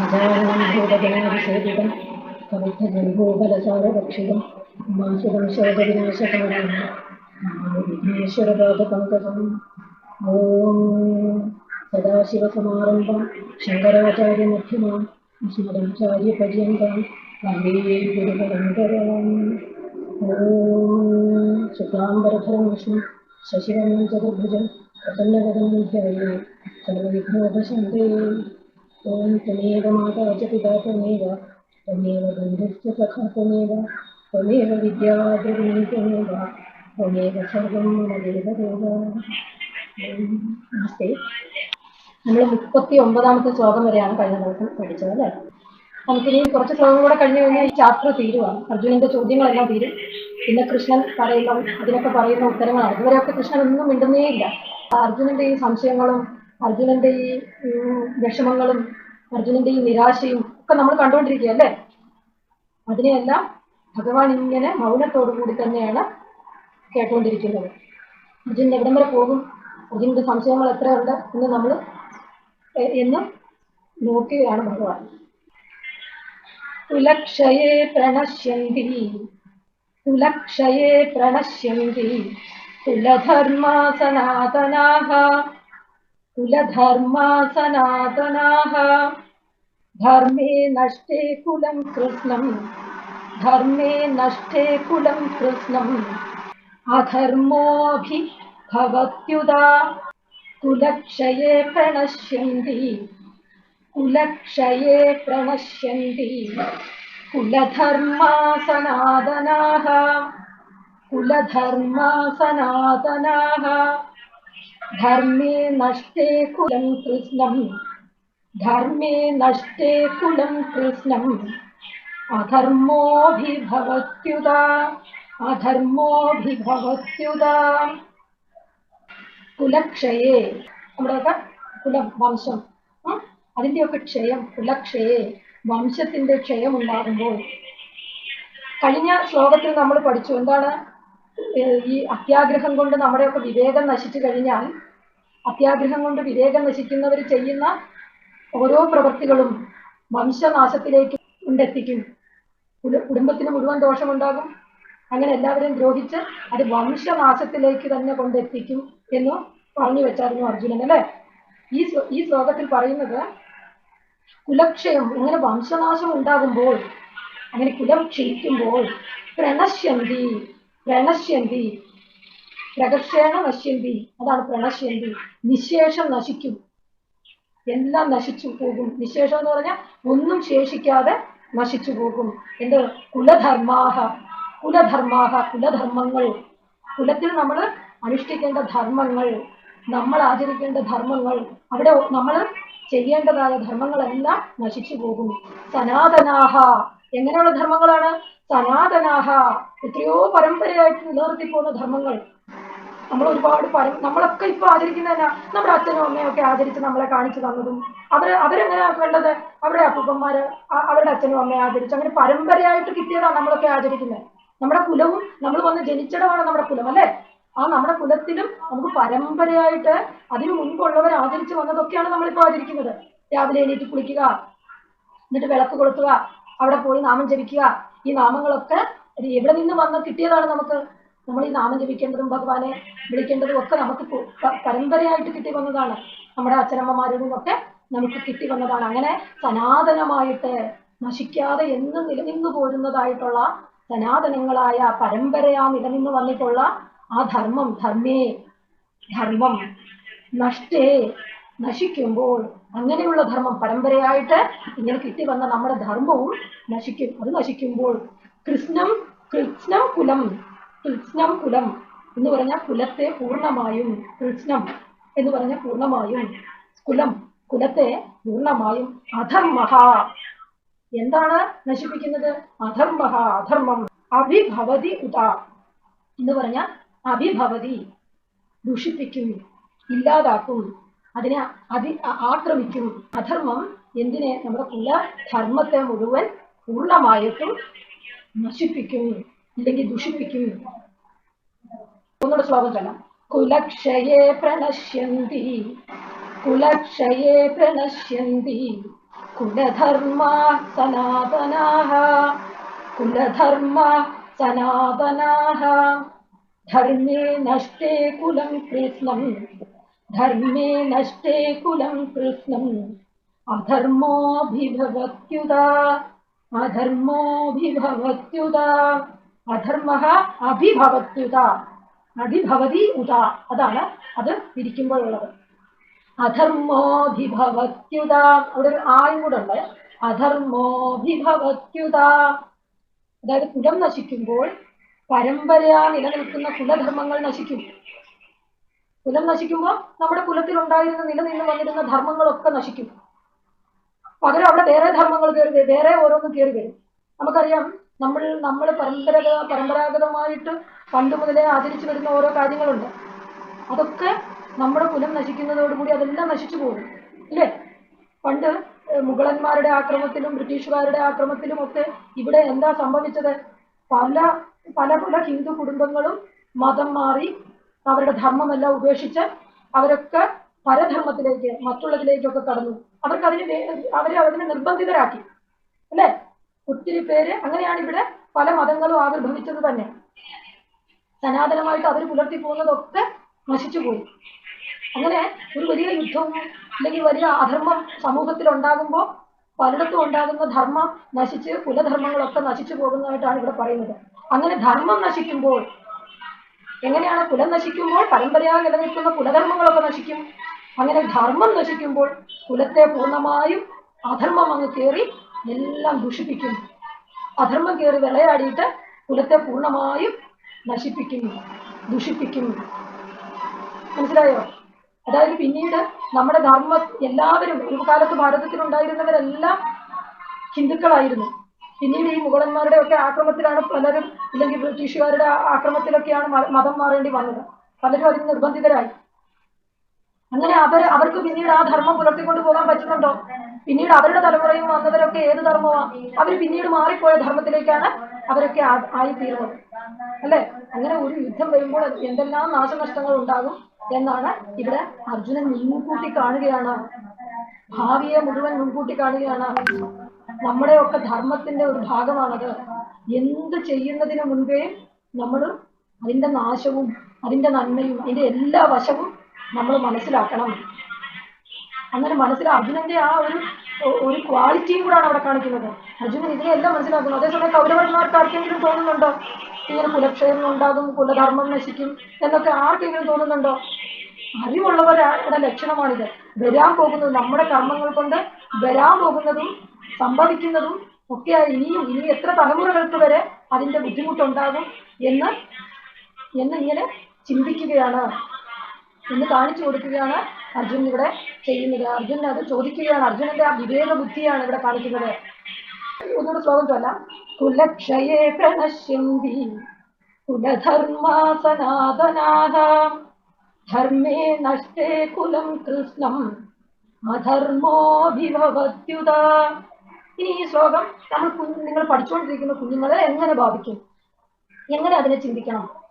गजाननभूतगणाभिषेदितं कवितजम्भूबलचारुरक्षितं मासुदं शोधविनाशकारणं विघ्नेश्वरपादपङ्कजम् ॐ सदाशिवसमारम्भं शङ्कराचार्यमध्यमां विष्णुदाचार्यपर्यन्तां वन्दे गुरुपरम्पराम् ॐ शुक्लाम्बरधरं विष्णु शशिवनं चतुर्भुजम् നമസ്തേ. നമ്മൾ മുപ്പത്തി ഒമ്പതാമത്തെ ശ്ലോകം വരെയാണ് കഴിഞ്ഞ ദിവസം പഠിച്ചത് അല്ലേ? നമുക്കിനി കുറച്ച് ശ്ലോകം കൂടെ കഴിഞ്ഞു കഴിഞ്ഞാൽ ഈ ചാപ്റ്റർ തീരുവാണ്. അർജുനന്റെ ചോദ്യങ്ങളെല്ലാം തീരും. പിന്നെ കൃഷ്ണൻ പറയുന്ന അതിനൊക്കെ പറയുന്ന ഉത്തരങ്ങളാണ്. ഇതുവരെയൊക്കെ കൃഷ്ണൻ ഒന്നും മിണ്ടുന്നേ ഇല്ല. അർജുനന്റെ ഈ സംശയങ്ങളും അർജുനന്റെ ഈ വിഷമങ്ങളും അർജുനന്റെ ഈ നിരാശയും ഒക്കെ നമ്മൾ കണ്ടുകൊണ്ടിരിക്കുക അല്ലേ അതിനെയെല്ലാം ഭഗവാൻ ഇങ്ങനെ മൗനത്തോടു കൂടി തന്നെയാണ് കേട്ടുകൊണ്ടിരിക്കുന്നത്. അർജുൻ എവിടം വരെ പോകും? അർജുനന്റെ സംശയങ്ങൾ എത്രയുണ്ട് എന്ന് നമ്മൾ എന്ന് നോക്കുകയാണ് ഭഗവാൻ. കുലക്ഷയേ പ്രണശ്യന്തി കുലക്ഷയേ പ്രണശ്യന്തി. कुलधर्मा सनातनाः कुलधर्मा सनातनाः धर्मे नष्टे कुलं कृष्णं धर्मे नष्टे कुलं कृष्णम्। अधर्मोऽभि भवत्युदा कुलक्षये प्रणश्यन्ति। कुलक्षये प्रणश्यन्ति। कुलधर्मा सनातनाः കുലധർമാ സനാതനാ ധർമ്മേ നഷ്ടേ കുലം കൃഷ്ണം ധർമ്മേ നഷ്ടേ കുലം കൃഷ്ണം അധർമ്മോഭിഭവത്യുത അധർമ്മോഭിഭവത്യുത കുലക്ഷയേ നമ്മുടെയൊക്കെ കുലം വംശം. അതിന്റെയൊക്കെ ക്ഷയം കുലക്ഷയേ. വംശത്തിന്റെ ക്ഷയം ഉണ്ടാകുമ്പോൾ കഴിഞ്ഞ ശ്ലോകത്തിൽ നമ്മൾ പഠിച്ചു. എന്താണ്? ഈ അത്യാഗ്രഹം കൊണ്ട് നമ്മുടെയൊക്കെ വിവേകം നശിച്ചു കഴിഞ്ഞാൽ അത്യാഗ്രഹം കൊണ്ട് വിവേകം നശിക്കുന്നവർ ചെയ്യുന്ന ഓരോ പ്രവൃത്തികളും വംശനാശത്തിലേക്ക് കൊണ്ടെത്തിക്കും. കുടു- കുടുംബത്തിന് മുഴുവൻ ദോഷമുണ്ടാകും. അങ്ങനെ എല്ലാവരെയും ദ്രോഹിച്ച് അത് വംശനാശത്തിലേക്ക് തന്നെ കൊണ്ടെത്തിക്കും എന്ന് പറഞ്ഞു വെച്ചായിരുന്നു അർജുനൻ അല്ലെ? ഈ ഈ ശ്ലോകത്തിൽ പറയുന്നത് കുലക്ഷയം ഇങ്ങനെ വംശനാശം ഉണ്ടാകുമ്പോൾ അങ്ങനെ കുലം ക്ഷയിക്കുമ്പോൾ പ്രണശ്യന്തി പ്രണശ്യന്തി. പ്രകർഷേണ നശ്യന്തി. അതാണ് പ്രണശ്യന്തി. നിശേഷം നശിക്കും. എല്ലാം നശിച്ചു പോകും. നിശേഷം എന്ന് പറഞ്ഞാൽ ഒന്നും ശേഷിക്കാതെ നശിച്ചു പോകും. എന്ത്? കുലധർമാഹ. കുലധർമാഹ. കുലധർമ്മങ്ങൾ. കുലത്തിൽ നമ്മൾ അനുഷ്ഠിക്കേണ്ട ധർമ്മങ്ങൾ. നമ്മൾ ആചരിക്കേണ്ട ധർമ്മങ്ങൾ. അവിടെ നമ്മൾ ചെയ്യേണ്ടതായ ധർമ്മങ്ങളെല്ലാം നശിച്ചു പോകും. സനാതനാഹ. എങ്ങനെയുള്ള ധർമ്മങ്ങളാണ്? സനാതനാഹ. എത്രയോ പരമ്പരയായിട്ട് നിലനിർത്തി പോകുന്ന ധർമ്മങ്ങൾ. നമ്മൾ ഒരുപാട് പരം നമ്മളൊക്കെ ഇപ്പൊ ആചരിക്കുന്നതന്നെ നമ്മുടെ അച്ഛനും അമ്മയും ഒക്കെ ആചരിച്ച് നമ്മളെ കാണിച്ചു തന്നതും. അവർ അവരെങ്ങനെയാ കണ്ടത്? അവരുടെ അപ്പൂപ്പന്മാര് അവരുടെ അച്ഛനും അമ്മയെ ആദരിച്ച്. അങ്ങനെ പരമ്പരയായിട്ട് കിട്ടിയതാണ് നമ്മളൊക്കെ ആചരിക്കുന്നത് നമ്മുടെ കുലവും നമ്മൾ വന്ന് ജനിച്ചിടമാണ് നമ്മുടെ കുലം അല്ലേ? ആ നമ്മുടെ കുലത്തിലും നമുക്ക് പരമ്പരയായിട്ട് അതിനു മുൻപുള്ളവർ ആചരിച്ചു വന്നതൊക്കെയാണ് നമ്മളിപ്പോ ആചരിക്കുന്നത് രാവിലെ എണീറ്റ് കുളിക്കുക എന്നിട്ട് വിളക്ക് കൊളുത്തുക അവിടെ പോയി നാമം ജപിക്കുക. ഈ നാമങ്ങളൊക്കെ ഇത് എവിടെ നിന്ന് വന്ന് കിട്ടിയതാണ് നമുക്ക് നമ്മൾ ഈ നാമം ജപിക്കേണ്ടതും ഭഗവാനെ വിളിക്കേണ്ടതും ഒക്കെ നമുക്ക് പരമ്പരയായിട്ട് കിട്ടി വന്നതാണ്. നമ്മുടെ അച്ഛനമ്മമാരിൽ നിന്നൊക്കെ നമുക്ക് കിട്ടി വന്നതാണ്. അങ്ങനെ സനാതനമായിട്ട് നശിക്കാതെ എന്നും നിലനിന്നു പോരുന്നതായിട്ടുള്ള സനാതനങ്ങളായ പരമ്പരയാ നിലനിന്ന് വന്നിട്ടുള്ള ആ ധർമ്മം ധർമ്മേ ധർമ്മം നഷ്ടേ നശിക്കുമ്പോൾ അങ്ങനെയുള്ള ധർമ്മം പരമ്പരയായിട്ട് ഇങ്ങനെ കിട്ടി വന്ന നമ്മുടെ ധർമ്മവും നശിക്കും. അത് നശിക്കുമ്പോൾ കൃഷ്ണം കൃഷ്ണം കുലം കൃഷ്ണം കുലം എന്ന് പറഞ്ഞ കുലത്തെ പൂർണമായും കൃഷ്ണം എന്ന് പറഞ്ഞ പൂർണമായും കുലം. കുലത്തെ പൂർണമായും അധർമ്മഹ. എന്താണ് നശിപ്പിക്കുന്നത്? അധർമ്മഹ അധർമ്മം. അഭിഭവതി ഉത എന്ന് പറഞ്ഞ അഭിഭവതി ദുഷിപ്പിക്കും ഇല്ലാതാക്കും അതിനെ അതി ആക്രമിക്കും. അധർമ്മം എന്തിനെ? നമ്മുടെ കുല ധർമ്മത്തെ മുഴുവൻ പൂർണമായിട്ടും നശിപ്പിക്കും അല്ലെങ്കിൽ ദുഷിപ്പിക്കും ഒന്നുകൂടെ ശ്ലോകം ചൊല്ലാം കുലക്ഷയെ പ്രണശ്യന്തി കുലക്ഷയേ പ്രണശ്യന്തി കുലധർമ്മ സനാതനാഹ കുലധർമ്മ സനാതനാഹ. ധർമ്മേ നഷ്ടേ കുലം കൃഷ്ണം ധർമ്മേ നഷ്ടേ കുലം കൃഷ്ണം അധർമ്മോഭിഭവത്യുത അധർമ്മോഭിഭവത്യുത. അധർമ്മ അഭിഭവത്യുത. അഭിഭവതി ഉത. അതാണ് അത് ഇരിക്കുമ്പോഴുള്ളത്. അധർമ്മോഭിഭവത്യുത. അവിടെ ഒരു ആയും കൂടെ ഉണ്ട്. അധർമ്മോഭിഭവത്യുത. അതായത് കുലം നശിക്കുമ്പോൾ പരമ്പരയാ നിലനിൽക്കുന്ന കുലധർമ്മങ്ങൾ നശിക്കും. കുലം നശിക്കുമ്പോൾ നമ്മുടെ കുലത്തിൽ ഉണ്ടായിരുന്ന നിലനിന്ന് വന്നിരുന്ന ധർമ്മങ്ങളൊക്കെ നശിക്കും. പകരം അവിടെ വേറെ ധർമ്മങ്ങൾ കയറി വരും വേറെ ഓരോന്നും കയറി വരും. നമുക്കറിയാം നമ്മൾ നമ്മൾ പരമ്പരാഗത പരമ്പരാഗതമായിട്ട് പണ്ട് മുതലേ ആചരിച്ചു വരുന്ന ഓരോ കാര്യങ്ങളുണ്ട്. അതൊക്കെ നമ്മുടെ കുലം നശിക്കുന്നതോടുകൂടി അതെല്ലാം നശിച്ചു പോകും. ഇല്ലേ? പണ്ട് മുഗളന്മാരുടെ ആക്രമത്തിലും ബ്രിട്ടീഷുകാരുടെ ആക്രമത്തിലും ഒക്കെ ഇവിടെ എന്താ സംഭവിച്ചത്? പല പല പല ഹിന്ദു കുടുംബങ്ങളും മതം മാറി അവരുടെ ധർമ്മമെല്ലാം ഉപേക്ഷിച്ച് അവരൊക്കെ പരധർമ്മത്തിലേക്ക് മറ്റുള്ളതിലേക്കൊക്കെ കടന്നു. അവർക്ക് അതിന് അവരെ അതിന് നിർബന്ധിതരാക്കി. അല്ലെ? ഒത്തിരി പേര് അങ്ങനെയാണ് ഇവിടെ പല മതങ്ങളും ആവിർഭവിച്ചത് തന്നെ. സനാതനമായിട്ട് അവർ പുലർത്തി പോകുന്നതൊക്കെ നശിച്ചു പോയി. അങ്ങനെ ഒരു വലിയ യുദ്ധവും അല്ലെങ്കിൽ വലിയ അധർമ്മം സമൂഹത്തിൽ ഉണ്ടാകുമ്പോൾ പലയിടത്തും ഉണ്ടാകുന്ന ധർമ്മം നശിച്ച് കുലധർമ്മങ്ങളൊക്കെ നശിച്ചു പോകുന്നതായിട്ടാണ് ഇവിടെ പറയുന്നത്. അങ്ങനെ ധർമ്മം നശിക്കുമ്പോൾ എങ്ങനെയാണ് കുലം നശിക്കുമ്പോൾ? പരമ്പരയായി നിലനിൽക്കുന്ന കുലധർമ്മങ്ങളൊക്കെ നശിക്കും. അങ്ങനെ ധർമ്മം നശിക്കുമ്പോൾ കുലത്തെ പൂർണമായും അധർമ്മം അങ്ങ് കയറി എല്ലാം ദുഷിപ്പിക്കുന്നു. അധർമ്മം കയറി വിളയാടിയിട്ട് കുലത്തെ പൂർണമായും നശിപ്പിക്കുന്നു ദുഷിപ്പിക്കുന്നു. മനസ്സിലായോ? അതായത് പിന്നീട് നമ്മുടെ ധർമ്മ എല്ലാവരും ഒരു കാലത്ത് ഭാരതത്തിൽ ഉണ്ടായിരുന്നവരെല്ലാം ഹിന്ദുക്കളായിരുന്നു. പിന്നീട് ഈ മുഗളന്മാരുടെ ഒക്കെ ആക്രമത്തിലാണ് പലരും ഇല്ലെങ്കിൽ ബ്രിട്ടീഷുകാരുടെ ആക്രമത്തിലൊക്കെയാണ് മതം മാറേണ്ടി വന്നത്. പലരും അതിന് നിർബന്ധിതരായി. അങ്ങനെ അവർ അവർക്ക് പിന്നീട് ആ ധർമ്മം പുലർത്തിക്കൊണ്ട് പോകാൻ പറ്റുന്നുണ്ടോ? പിന്നീട് അവരുടെ തലമുറയും വന്നവരൊക്കെ ഏത് ധർമ്മമാണ് അവർ പിന്നീട് മാറിപ്പോയ ധർമ്മത്തിലേക്കാണ് അവരൊക്കെ ആയി ആയിത്തീർന്നത്. അല്ലെ? അങ്ങനെ ഒരു യുദ്ധം വരുമ്പോൾ എന്തെല്ലാം നാശനഷ്ടങ്ങൾ ഉണ്ടാകും എന്നാണ് ഇവിടെ അർജുനൻ മുൻകൂട്ടി കാണുകയാണ്. ഭാവിയെ മുഴുവൻ മുൻകൂട്ടി കാണുകയാണ്. നമ്മുടെ ഒക്കെ ധർമ്മത്തിന്റെ ഒരു ഭാഗമാണത്. എന്ത് ചെയ്യുന്നതിന് മുൻപേ നമ്മൾ അതിന്റെ നാശവും അതിന്റെ നന്മയും അതിന്റെ എല്ലാ വശവും നമ്മൾ മനസ്സിലാക്കണം. അങ്ങനെ മനസ്സിൽ അർജുനന്റെ ആ ഒരു ഒരു ക്വാളിറ്റിയും കൂടാണ് അവിടെ കാണിക്കുന്നത്. അർജുനൻ ഇതിനെല്ലാം മനസ്സിലാക്കുന്നു. അതേസമയം കൗരവന്മാർക്ക് ആർക്കെങ്കിലും തോന്നുന്നുണ്ടോ? ഇങ്ങനെ കുലക്ഷേമം ഉണ്ടാകും കുലധർമ്മം നശിക്കും എന്നൊക്കെ ആർക്കെങ്കിലും തോന്നുന്നുണ്ടോ? അറിവുള്ളവരുടെ ലക്ഷണമാണിത്. വരാൻ പോകുന്നത് നമ്മുടെ കർമ്മങ്ങൾ കൊണ്ട് വരാൻ പോകുന്നതും സംഭവിക്കുന്നതും ഒക്കെ ഇനിയും ഇനി എത്ര തലമുറകൾക്ക് വരെ അതിന്റെ ബുദ്ധിമുട്ടുണ്ടാകും എന്ന് എന്നിങ്ങനെ ചിന്തിക്കുകയാണ്. എന്ന് കാണിച്ചു കൊടുക്കുകയാണ് അർജുൻ ഇവിടെ ചെയ്യുന്നത്. അർജുൻ അത് ചോദിക്കുകയാണ്. അർജുനന്റെ ആ വിവേക ബുദ്ധിയാണ് ഇവിടെ കാണിക്കുന്നത്. ഒന്നുകൂടെ ശ്ലോകം ചൊല്ലാം. കുലക്ഷയേ പ്രണശ്യന്തി കുലധർമാ സനാതനാഹ ധർമ്മേ നഷ്ടേ കുലം കൃഷ്ണം അധർമ്മോഭിഭവത്യുത. ഇനി ഈ ശ്ലോകം നമ്മൾ നിങ്ങൾ പഠിച്ചുകൊണ്ടിരിക്കുന്ന കുഞ്ഞുങ്ങളെ എങ്ങനെ ബാധിക്കും? എങ്ങനെ അതിനെ ചിന്തിക്കണം?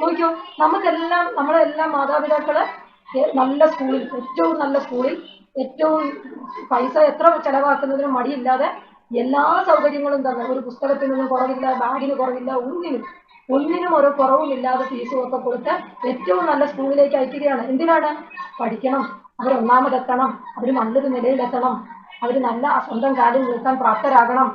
നോക്കിയോ നമുക്കെല്ലാം നമ്മളെല്ലാം മാതാപിതാക്കൾ നല്ല സ്കൂളിൽ ഏറ്റവും നല്ല സ്കൂളിൽ ഏറ്റവും പൈസ എത്ര ചെലവാക്കുന്നതിനും മടിയില്ലാതെ എല്ലാ സൗകര്യങ്ങളും തന്നെ ഒരു പുസ്തകത്തിനൊന്നും കുറവില്ല ബാഗിന് കുറവില്ല ഒന്നിനും ഒന്നിനും ഒരു കുറവുമില്ലാതെ ഫീസും ഒക്കെ കൊടുത്ത് ഏറ്റവും നല്ല സ്കൂളിലേക്ക് അയക്കുകയാണ്. എന്തിനാണ്? പഠിക്കണം അവർ ഒന്നാമതെത്തണം അവർ നല്ലൊരു നിലയിലെത്തണം അവർ നല്ല സ്വന്തം കാര്യം നിൽക്കാൻ പ്രാപ്തരാകണം.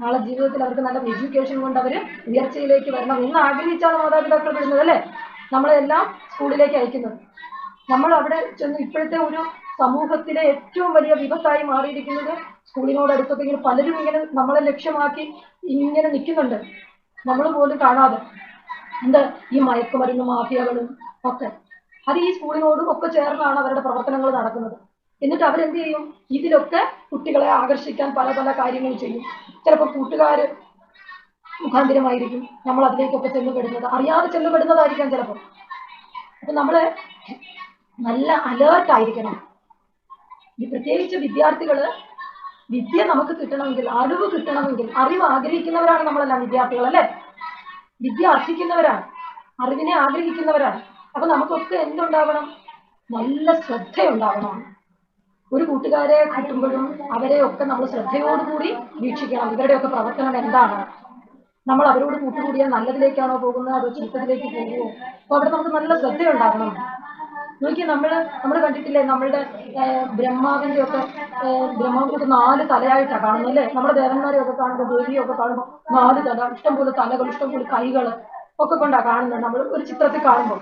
നാളെ ജീവിതത്തിൽ അവർക്ക് നല്ല എഡ്യൂക്കേഷൻ കൊണ്ട് അവർ ഉയർച്ചയിലേക്ക് വരണം. എന്ന് ആഗ്രഹിച്ചാണ് മാതാപിതാക്കൾ വരുന്നത് അല്ലേ? നമ്മളെല്ലാം സ്കൂളിലേക്ക് അയക്കുന്നത്. നമ്മൾ അവിടെ ചെന്ന് ഇപ്പോഴത്തെ ഒരു സമൂഹത്തിലെ ഏറ്റവും വലിയ വിപത്തായി മാറിയിരിക്കുന്നത് സ്കൂളിനോട് അടുത്തൊക്കെ ഇങ്ങനെ പലരും ഇങ്ങനെ നമ്മളെ ലക്ഷ്യമാക്കി ഇങ്ങനെ നിൽക്കുന്നുണ്ട്. നമ്മൾ പോലും കാണാതെ. എന്താ? ഈ മയക്കുമരുന്ന് മാഫിയകളും ഒക്കെ. അത് ഈ സ്കൂളിനോടും ഒക്കെ ചേർന്നാണ് അവരുടെ പ്രവർത്തനങ്ങൾ നടക്കുന്നത്. എന്നിട്ട് അവരെന്ത് ചെയ്യും? ഇതിലൊക്കെ കുട്ടികളെ ആകർഷിക്കാൻ പല പല കാര്യങ്ങൾ ചെയ്യും. ചിലപ്പോൾ കൂട്ടുകാര് മുഖാന്തിരമായിരിക്കും നമ്മൾ അതിലേക്കൊക്കെ ചെന്നുപെടുന്നത് അറിയാതെ ചെന്നുപെടുന്നതായിരിക്കാം ചിലപ്പോൾ അപ്പൊ നമ്മൾ നല്ല അലേർട്ട് ആയിരിക്കണം. ഈ പ്രത്യേകിച്ച് വിദ്യാർത്ഥികൾ വിദ്യ നമുക്ക് കിട്ടണമെങ്കിൽ അറിവ് കിട്ടണമെങ്കിൽ അറിവ് ആഗ്രഹിക്കുന്നവരാണ് നമ്മളെല്ലാം വിദ്യാർത്ഥികൾ അല്ലെ? വിദ്യ അർഹിക്കുന്നവരാണ് അറിവിനെ ആഗ്രഹിക്കുന്നവരാണ്. അപ്പൊ നമുക്കൊക്കെ എന്തുണ്ടാവണം? നല്ല ശ്രദ്ധയുണ്ടാകണം ഒരു കൂട്ടുകാരെ കിട്ടുമ്പോഴും അവരെ ഒക്കെ നമ്മൾ ശ്രദ്ധയോടുകൂടി വീക്ഷിക്കണം. ഇവരുടെയൊക്കെ പ്രവർത്തനം എന്താണ്? നമ്മൾ അവരോട് കൂട്ടുകൂടിയാൽ നല്ലതിലേക്കാണോ പോകുന്നത്? അതോ ചീത്തത്തിലേക്ക് പോകുമോ? അപ്പൊ അവിടെ നമുക്ക് നല്ല ശ്രദ്ധയുണ്ടാകണം. നോക്കി നമ്മൾ നമ്മൾ കണ്ടിട്ടില്ലേ നമ്മളുടെ ബ്രഹ്മാവിന്റെ ഒക്കെ ബ്രഹ്മാവിന്റെ നാല് തലയായിട്ടാണ് കാണുന്നത് അല്ലേ? നമ്മുടെ ദേവന്മാരെയൊക്കെ കാണുമ്പോൾ ദേവിയൊക്കെ കാണുമ്പോൾ നാല് തല ഇഷ്ടംപോലെ തലകൾ ഇഷ്ടംപോലെ കൈകൾ ഒക്കെ കൊണ്ടാണ് കാണുന്നത് നമ്മൾ ഒരു ചിത്രത്തിൽ കാണുമ്പോൾ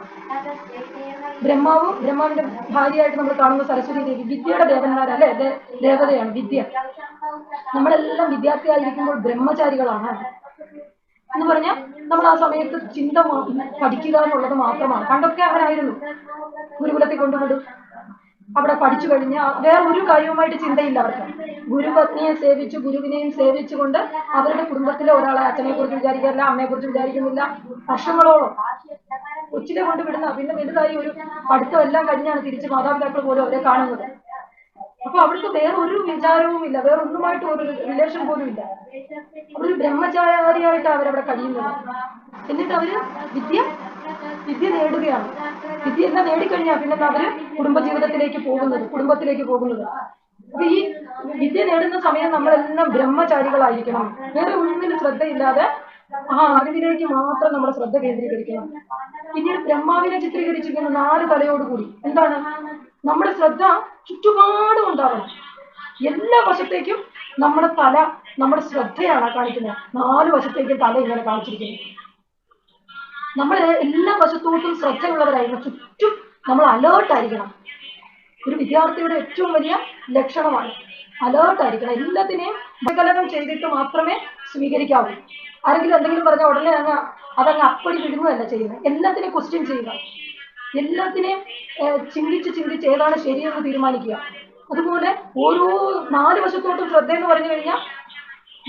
ബ്രഹ്മാവും ബ്രഹ്മാവിന്റെ ഭാര്യയായിട്ട് നമ്മൾ കാണുന്ന സരസ്വതി ദേവി വിദ്യയുടെ ദേവന്മാരല്ലേ ദേ- ദേവതയാണ് വിദ്യ. നമ്മളെല്ലാം വിദ്യാർത്ഥിയായിരിക്കുമ്പോൾ ബ്രഹ്മചാരികളാണ്. എന്ന് പറഞ്ഞാൽ നമ്മൾ ആ സമയത്ത് ചിന്ത പഠിക്കുക എന്നുള്ളത് മാത്രമാണ്. പണ്ടൊക്കെ അങ്ങനെ ആയിരുന്നു ഗുരുകുലത്തിൽ കൊണ്ടുവിടും അവിടെ പഠിച്ചു കഴിഞ്ഞാൽ വേറെ ഒരു കാര്യവുമായിട്ട് ചിന്തയില്ല അവർക്ക്. ഗുരുപത്നിയെ സേവിച്ചു ഗുരുവിനെയും സേവിച്ചുകൊണ്ട് അവരുടെ കുടുംബത്തിലെ ഒരാളെ അച്ഛനെ കുറിച്ച് വിചാരിക്കാറില്ല അമ്മയെ കുറിച്ച് വിചാരിക്കുന്നില്ല. വർഷങ്ങളോളം കൊച്ചിലെ കൊണ്ട് വിടുന്ന പിന്നെ വലുതായി ഒരു പഠിത്തം എല്ലാം കഴിഞ്ഞാണ് തിരിച്ച് മാതാപിതാക്കൾ പോലും അവരെ കാണുന്നത്. അപ്പൊ അവർക്ക് വേറെ ഒരു വിചാരവും ഇല്ല. വേറെ ഒന്നുമായിട്ട് ഒരു റിലേഷൻ പോലും ഇല്ല. അവരൊരു ബ്രഹ്മചാരിയായിട്ട് അവരവിടെ കഴിയുന്നത്. എന്നിട്ട് അവർ വിദ്യ വിദ്യ നേടുകയാണ്. വിദ്യ എന്താ നേടിക്കഴിഞ്ഞാൽ പിന്നെ അവർ കുടുംബജീവിതത്തിലേക്ക് പോകുന്നത് കുടുംബത്തിലേക്ക് പോകുന്നത്. അപ്പൊ ഈ വിദ്യ നേടുന്ന സമയം നമ്മളെല്ലാം ബ്രഹ്മചാരികളായിരിക്കണം. വേറെ ഒന്നിനും ശ്രദ്ധയില്ലാതെ ആ അറിവിലേക്ക് മാത്രം നമ്മുടെ ശ്രദ്ധ കേന്ദ്രീകരിക്കണം. പിന്നീട് ബ്രഹ്മാവിനെ ചിത്രീകരിച്ചിരിക്കുന്ന നാല് തലയോടുകൂടി എന്താണ്? നമ്മുടെ ശ്രദ്ധ ചുറ്റുപാടും ഉണ്ടാവണം. എല്ലാ വശത്തേക്കും നമ്മുടെ തല നമ്മുടെ ശ്രദ്ധയാണ് കാണിക്കുന്നത്. നാല് വശത്തേക്കും തല ഇങ്ങനെ കാണിച്ചിരിക്കുന്നത് നമ്മൾ എല്ലാ വശത്തോട്ടും ശ്രദ്ധയുള്ളവരായിരിക്കണം. ചുറ്റും നമ്മൾ അലേർട്ട് ആയിരിക്കണം. ഒരു വിദ്യാർത്ഥിയുടെ ഏറ്റവും വലിയ ലക്ഷണമാണ് അലേർട്ട് ആയിരിക്കണം. എല്ലാത്തിനെയും വിശകലനം ചെയ്തിട്ട് മാത്രമേ സ്വീകരിക്കാവൂ. ആരെങ്കിലും എന്തെങ്കിലും പറഞ്ഞാൽ ഉടനെ അങ്ങ് അതങ്ങ് അപ്പടി വിടുകയല്ല ചെയ്യുന്നത്. എല്ലാത്തിനെയും ക്വസ്റ്റ്യൻ ചെയ്യുക. എല്ലാത്തിനെയും ചിന്തിച്ച് ചിന്തിച്ച് ഏതാണ് ശരിയെന്ന് തീരുമാനിക്കുക. അതുപോലെ ഓരോ നാല് വശത്തോട്ടും ശ്രദ്ധ എന്ന് പറഞ്ഞു കഴിഞ്ഞാൽ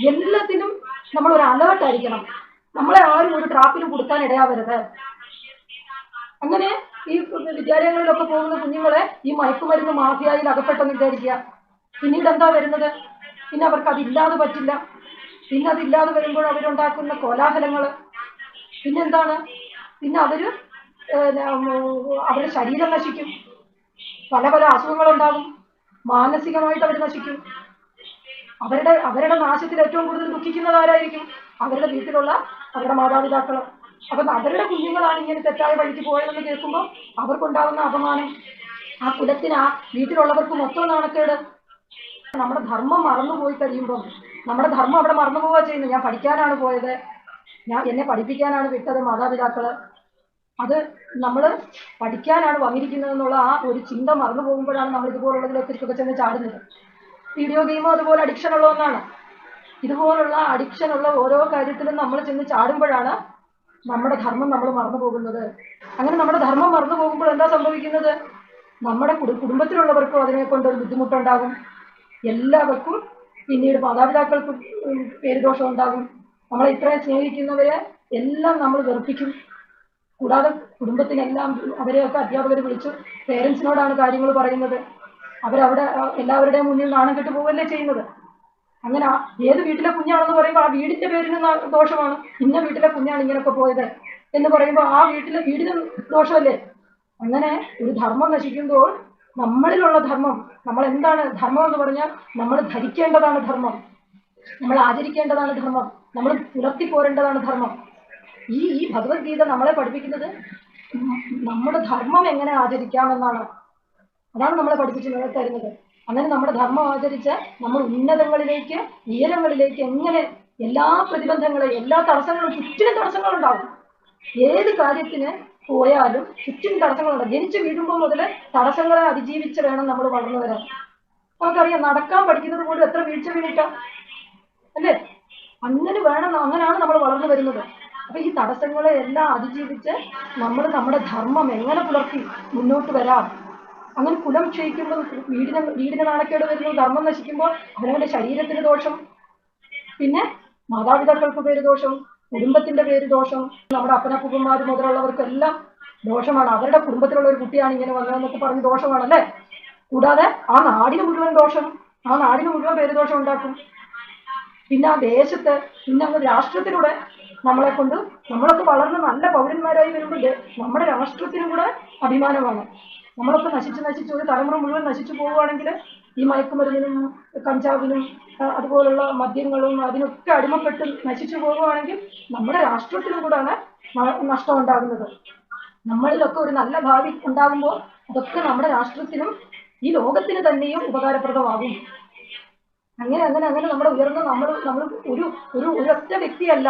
എല്ലാത്തിനും നമ്മൾ ഒരു അലേർട്ട് ആയിരിക്കണം. നമ്മളെ ആരും ഒരു ട്രാപ്പിലും കൊടുക്കാൻ ഇടയാവരുത്. അങ്ങനെ ഈ വിദ്യാലയങ്ങളിലൊക്കെ പോകുന്ന കുഞ്ഞുങ്ങളെ ഈ മയക്കുമരുന്ന് മാഫിയായി അകപ്പെട്ടെന്ന് വിചാരിക്കുക. പിന്നീട് എന്താ വരുന്നത്? പിന്നെ അവർക്ക് അതില്ലാതെ പറ്റില്ല. പിന്നെ അതില്ലാതെ വരുമ്പോൾ അവരുണ്ടാക്കുന്ന കോലാഹലങ്ങൾ പിന്നെന്താണ് പിന്നെ അവർ അവരുടെ ശരീരം നശിക്കും. പല പല അസുഖങ്ങളുണ്ടാകും. മാനസികമായിട്ട് അവർ നശിക്കും. അവരുടെ അവരുടെ നാശത്തിൽ ഏറ്റവും കൂടുതൽ ദുഃഖിക്കുന്നത് ആരായിരിക്കും? അവരുടെ വീട്ടിലുള്ള അവരുടെ മാതാപിതാക്കൾ അപ്പൊ അവരുടെ കുഞ്ഞുങ്ങളാണ് ഇങ്ങനെ തെറ്റായ വഴിക്ക് പോയതെന്ന് കേൾക്കുമ്പോൾ അവർക്കുണ്ടാകുന്ന അപമാനം. ആ കുലത്തിന് ആ വീട്ടിലുള്ളവർക്ക് മൊത്തം നാണക്കേട്. നമ്മുടെ ധർമ്മം മറന്നുപോയി കഴിയുമ്പോൾ നമ്മുടെ ധർമ്മം അവിടെ മറന്നു പോവുക ചെയ്യുന്നു ഞാൻ പഠിക്കാനാണ് പോയത്. ഞാൻ എന്നെ പഠിപ്പിക്കാനാണ് വിട്ടത് മാതാപിതാക്കൾ. അത് നമ്മൾ പഠിക്കാനാണ് വന്നിരിക്കുന്നത് എന്നുള്ള ആ ഒരു ചിന്ത മറന്നു പോകുമ്പോഴാണ് നമ്മൾ ഇതുപോലുള്ളതിലേക്ക് ചെന്ന് ചാടുന്നത്. വീഡിയോ ഗെയിമോ അതുപോലെ അഡിക്ഷൻ ഉള്ള ഒന്നാണ്. ഇതുപോലുള്ള അഡിക്ഷൻ ഉള്ള ഓരോ കാര്യത്തിലും നമ്മൾ ചെന്ന് ചാടുമ്പോഴാണ് നമ്മുടെ ധർമ്മം നമ്മൾ മറന്നു പോകുന്നത്. അങ്ങനെ നമ്മുടെ ധർമ്മം മറന്നു പോകുമ്പോൾ എന്താ സംഭവിക്കുന്നത്? നമ്മുടെ കുടു കുടുംബത്തിലുള്ളവർക്കും അതിനെ കൊണ്ട് ഒരു ബുദ്ധിമുട്ടുണ്ടാകും. എല്ലാവർക്കും പിന്നീട് മാതാപിതാക്കൾക്കും പേരുദോഷം ഉണ്ടാകും. നമ്മളെ ഇത്രയും സ്നേഹിക്കുന്നവരെ എല്ലാം നമ്മൾ വെറുപ്പിക്കും. കൂടാതെ കുടുംബത്തിനെല്ലാം അവരെയൊക്കെ അധ്യാപകർ വിളിച്ചു പേരൻസിനോടാണ് കാര്യങ്ങൾ പറയുന്നത്. അവരവിടെ എല്ലാവരുടെയും മുന്നിൽ നാണം കെട്ട് പോവല്ലേ ചെയ്യുന്നത്. അങ്ങനെ ഏത് വീട്ടിലെ കുഞ്ഞാണെന്ന് പറയുമ്പോൾ ആ വീടിന്റെ പേരിന് ദോഷമാണ്. ഇന്ന വീട്ടിലെ കുഞ്ഞാണ് ഇങ്ങനെയൊക്കെ പോയത് എന്ന് പറയുമ്പോൾ ആ വീട്ടിലെ വീടിന് ദോഷമല്ലേ? അങ്ങനെ ഒരു ധർമ്മം നശിക്കുമ്പോൾ നമ്മളിലുള്ള ധർമ്മം നമ്മൾ എന്താണ് ധർമ്മം എന്ന് പറഞ്ഞാൽ നമ്മൾ ധരിക്കേണ്ടതാണ് ധർമ്മം. നമ്മൾ ആചരിക്കേണ്ടതാണ് ധർമ്മം. നമ്മൾ പുലർത്തി പോരേണ്ടതാണ് ധർമ്മം. ഈ ഈ ഭഗവത്ഗീത നമ്മളെ പഠിപ്പിക്കുന്നത് നമ്മുടെ ധർമ്മം എങ്ങനെ ആചരിക്കാമെന്നാണ്. അതാണ് നമ്മളെ പഠിപ്പിച്ച് തരുന്നത്. അങ്ങനെ നമ്മുടെ ധർമ്മം ആചരിച്ച് നമ്മൾ ഉന്നതങ്ങളിലേക്ക് ഉയരങ്ങളിലേക്ക് എങ്ങനെ എല്ലാ പ്രതിബന്ധങ്ങളെയും എല്ലാ തടസ്സങ്ങളും ചുറ്റിനും തടസ്സങ്ങളുണ്ടാവും. ഏത് കാര്യത്തിന് പോയാലും ചുറ്റും തടസ്സങ്ങളുണ്ടാവും ജനിച്ച് വീഴുമ്പോൾ മുതൽ തടസ്സങ്ങളെ അതിജീവിച്ച് വേണം നമ്മൾ വളർന്നു വരാൻ. നമുക്കറിയാം നടക്കാൻ പഠിക്കുന്നത് പോലും എത്ര വീഴ്ച വീണിട്ടാ അല്ലേ? അങ്ങനെ വേണം അങ്ങനെയാണ് നമ്മൾ വളർന്നു വരുന്നത്. അപ്പൊ ഈ തടസ്സങ്ങളെ എല്ലാം അതിജീവിച്ച് നമ്മൾ നമ്മുടെ ധർമ്മം എങ്ങനെ പുലർത്തി മുന്നോട്ട് വരാം? അങ്ങനെ കുലം ക്ഷയിക്കുമ്പോൾ വീടിന് വീടിന് നാണക്കേട് വരുന്നു ധർമ്മം നശിക്കുമ്പോൾ അവനവന്റെ ശരീരത്തിന് ദോഷം. പിന്നെ മാതാപിതാക്കൾക്ക് പേര് ദോഷം കുടുംബത്തിന്റെ പേര് ദോഷം നമ്മുടെ അപ്പനപ്പുപ്പന്മാർ മുതലുള്ളവർക്കെല്ലാം ദോഷമാണ്. അവരുടെ കുടുംബത്തിലുള്ള ഒരു കുട്ടിയാണ് ഇങ്ങനെ വന്നതെന്നൊക്കെ പറഞ്ഞ് ദോഷമാണല്ലേ? കൂടാതെ ആ നാടിന് മുഴുവൻ ദോഷം ആ നാടിന് മുഴുവൻ പേര് ദോഷം ഉണ്ടാക്കും. പിന്നെ ആ ദേശത്ത് പിന്നെ അങ്ങ് രാഷ്ട്രത്തിലൂടെ നമ്മളെ കൊണ്ട് നമ്മളൊക്കെ വളർന്ന് നല്ല പൗരന്മാരായി വരുമ്പോൾ നമ്മുടെ രാഷ്ട്രത്തിനും കൂടെ അഭിമാനമാണ്. നമ്മളൊക്കെ നശിച്ച് നശിച്ച് ഒരു തലമുറ മുഴുവൻ നശിച്ചു പോവുകയാണെങ്കിൽ ഈ മയക്കുമരുന്നിനും കഞ്ചാവിനും അതുപോലുള്ള മദ്യങ്ങളും അതിനൊക്കെ അടിമപ്പെട്ട് നശിച്ചു പോവുകയാണെങ്കിൽ നമ്മുടെ രാഷ്ട്രത്തിനും കൂടാണ് നഷ്ടം ഉണ്ടാകുന്നത്. നമ്മളിലൊക്കെ ഒരു നല്ല ഭാവി ഉണ്ടാകുമ്പോൾ അതൊക്കെ നമ്മുടെ രാഷ്ട്രത്തിനും ഈ ലോകത്തിന് തന്നെയും ഉപകാരപ്രദമാകും. അങ്ങനെ അങ്ങനെ അങ്ങനെ നമ്മുടെ ഉയർന്ന നമ്മൾ നമ്മൾ ഒരു ഒരു ഒരൊറ്റ വ്യക്തിയല്ല.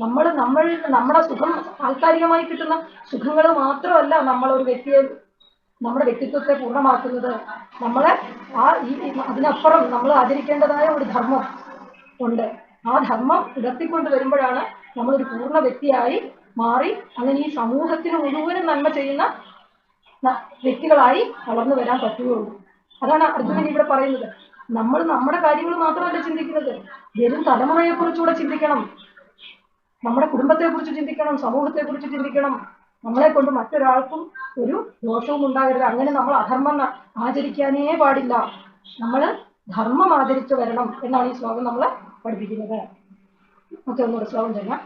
നമ്മൾ നമ്മൾ നമ്മുടെ സുഖം താൽക്കാലികമായി കിട്ടുന്ന സുഖങ്ങൾ മാത്രമല്ല നമ്മൾ ഒരു വ്യക്തിയെ നമ്മുടെ വ്യക്തിത്വത്തെ പൂർണമാക്കുന്നത്. നമ്മളെ ആ ഈ അതിനപ്പുറം നമ്മൾ ആചരിക്കേണ്ടതായ ഒരു ധർമ്മം ഉണ്ട്. ആ ധർമ്മം ഉയർത്തിക്കൊണ്ട് വരുമ്പോഴാണ് നമ്മളൊരു പൂർണ വ്യക്തിയായി മാറി അങ്ങനെ ഈ സമൂഹത്തിന് മുഴുവനും നന്മ ചെയ്യുന്ന വ്യക്തികളായി വളർന്നു വരാൻ പറ്റുകയുള്ളൂ. അതാണ് അർജുനൻ ഇവിടെ പറയുന്നത്. നമ്മൾ നമ്മുടെ കാര്യങ്ങൾ മാത്രമല്ല ചിന്തിക്കുന്നത്. വെറും തലമുറയെ കുറിച്ചുകൂടെ ചിന്തിക്കണം. നമ്മുടെ കുടുംബത്തെ കുറിച്ച് ചിന്തിക്കണം സമൂഹത്തെ കുറിച്ച് ചിന്തിക്കണം. നമ്മളെ കൊണ്ട് മറ്റൊരാൾക്കും ഒരു ദോഷവും ഉണ്ടാകരുത്. അങ്ങനെ നമ്മൾ അധർമ്മം ആചരിക്കാനേ പാടില്ല. നമ്മൾ ധർമ്മം ആചരിച്ചു വരണം എന്നാണ് ഈ ശ്ലോകം നമ്മളെ പഠിപ്പിക്കുന്നത്. നമുക്ക് ഒന്നുകൂടെ ശ്ലോകം ചെയ്യാം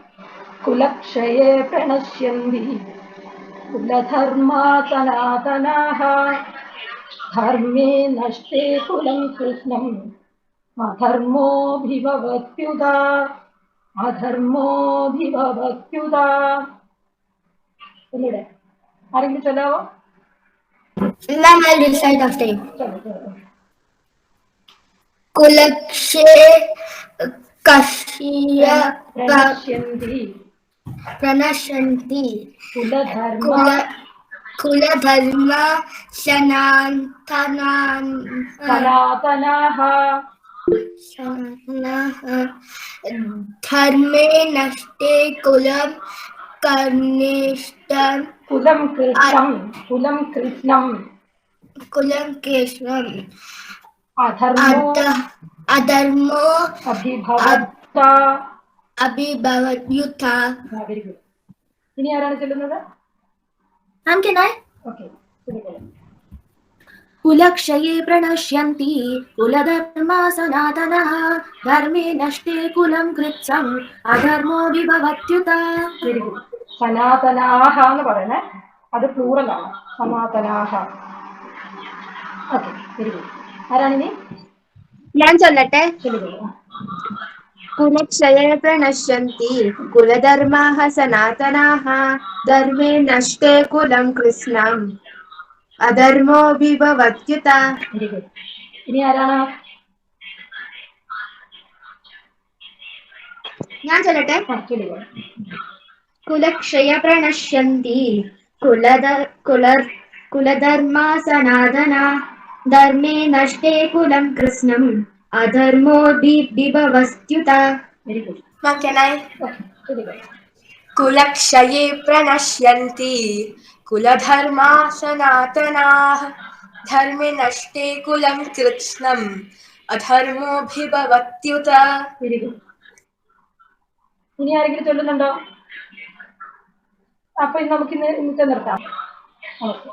കുലക്ഷയേ പ്രണശ്യന്തി. കുലധർമാതനാതനാഹ ധർമ്മേ നഷ്ടേ കുലം കൃഷ്ണം. അധർമ്മോഭിഭവത്യുത. അധർമ്മോഭിഭവത്യുത ഒന്നുകൂടെ ആരെങ്കിലും ചൊല്ലാവോ Then I'll recite after you. ചൊല്ലു, ചൊല്ലു. Kulakshe Kashya പ്രണശ്യന്തി Pranashanti കുലധർമ്മ Kula Kuladharma Sanantanan സനാതനാഹ Dharme Nashte Kulam Karnishtam കുലം കൃഷ്ണം കുലം കൃഷ്ണം Kulam Keshvam അധർമ്മോ Adharmo അഭിഭവത്ത Abhibhavyuta very good ഇനി ആരാണ് ചെല്ലുന്നത് Ma'am, can I? ഓക്കെ कुलक्षये प्रणश्यन्ति कुलधर्मा सनातनः धर्मे नष्टे कुलं कृत्सम् अधर्मो विभवत्युत വെരി ഗുഡ് സനാതനാഹ എന്ന് പറയണേ അത് പ്ലൂറലാണ് സനാതനാഹ ഓക്കെ വെരി ഗുഡ് ആരാണിനി ഞാൻ ചൊല്ലട്ടെ ചെല്ലുക कुलक्षये प्रणश्यन्ति कुलधर्माः सनातनाः धर्मे नष्टे कुलं అధర్మో విభవత్యుత ഇനി ആരാണ് ഞാൻ ചൊല്ലട്ടെ കുലക്ഷയ പ്രണശ്യന്തി കുലധ കുലർ കുലധർമ്മ സനാതന ധർമ്മേ നഷ്ടേ കുലം കൃഷ്ണം അധർമ്മോ ബിഭവസ്ത്യുത കുലക്ഷയേ പ്രണശ്യന്തി बिभवस्त्युत very good Can I? Okay ചെല്ലുക कुलक्षये प्रणश्यन्ति कुलधर्मा सनातनाः धर्मे नष्टे कुलं कृत्स्नम् अधर्मोऽभिभवत्युत വെരി ഗുഡ് ഇനി ആരെങ്കിലും ചൊല്ലുന്നുണ്ടോ അപ്പൊ ഇന്ന് നമുക്ക് ഇന്ന് ഇന്നത്തെ നിർത്താം ഓക്കെ